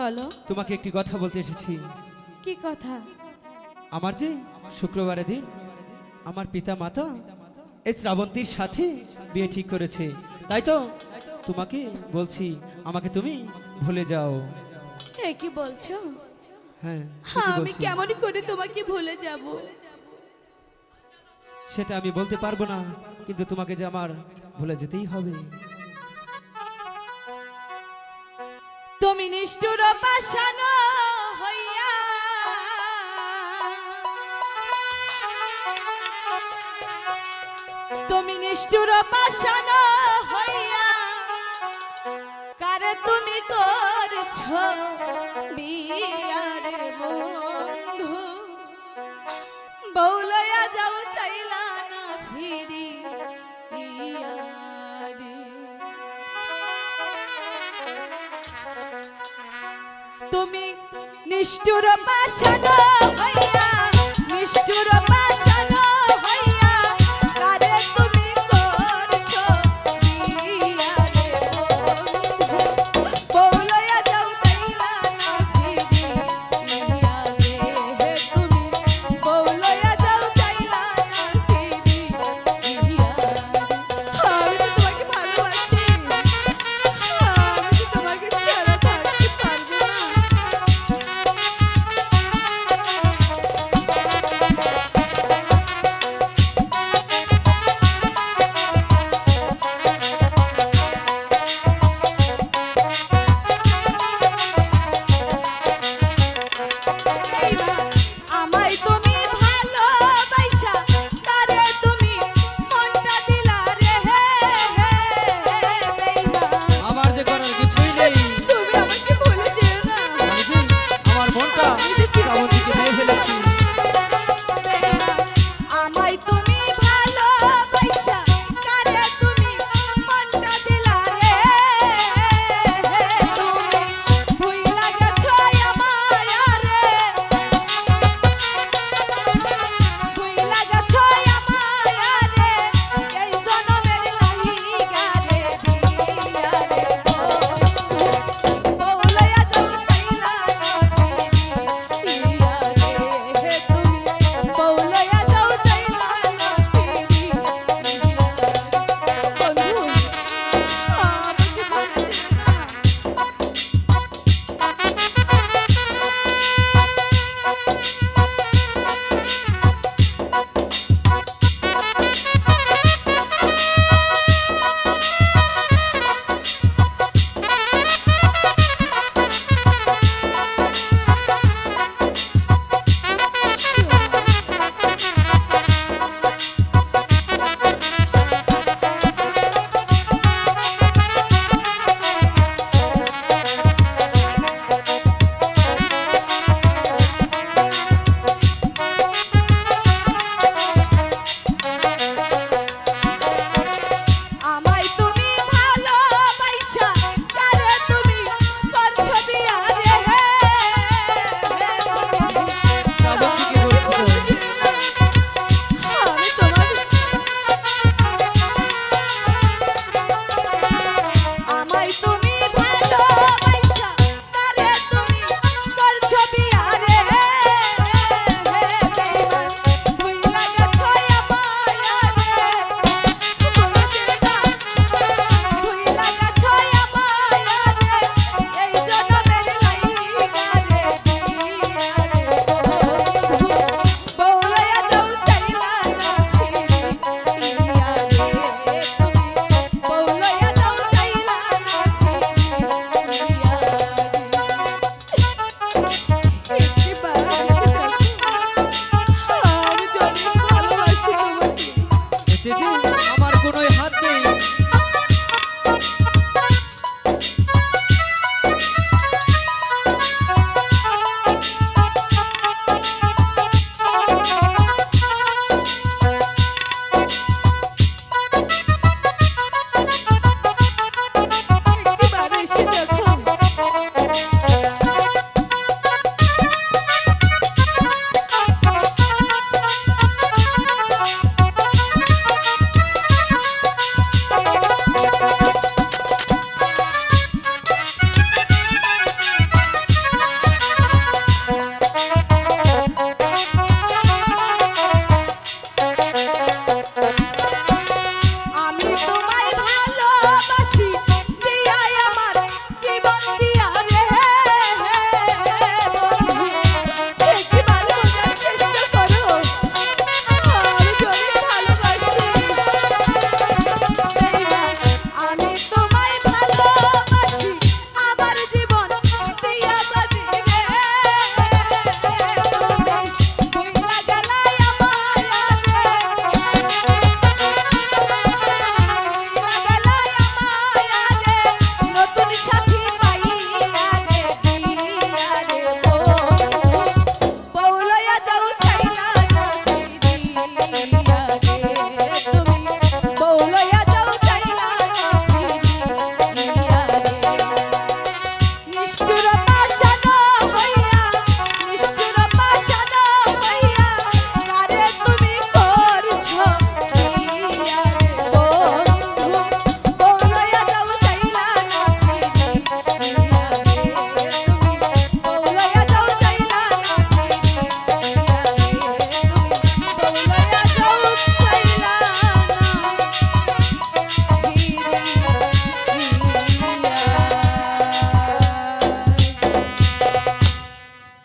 বলো। তোমাকে একটি কথা বলতে এসেছি। কি কথা? আমার যে শুক্রবারের দিন আমার পিতা মাতা এই শ্রাবন্তীর সাথে বিয়ে ঠিক করেছে। তাই তো তোমাকে বলছি আমাকে তুমি ভুলে যাও। কি বলছো? হ্যাঁ হ্যাঁ আমি। কেমন করে তোমাকে ভুলে যাব? সেটা আমি বলতে পারব না কিন্তু তোমাকে যে আমার ভুলে যেতেই হবে। নিষ্ঠুর পাষাণ হইয়া। তুমি নিষ্ঠুর পাষাণ হইয়া। কারে তুমি করছ বিয়ার বন্ধু তুমি নিষ্ঠুর হইয়া নিষ্ঠুর I won't be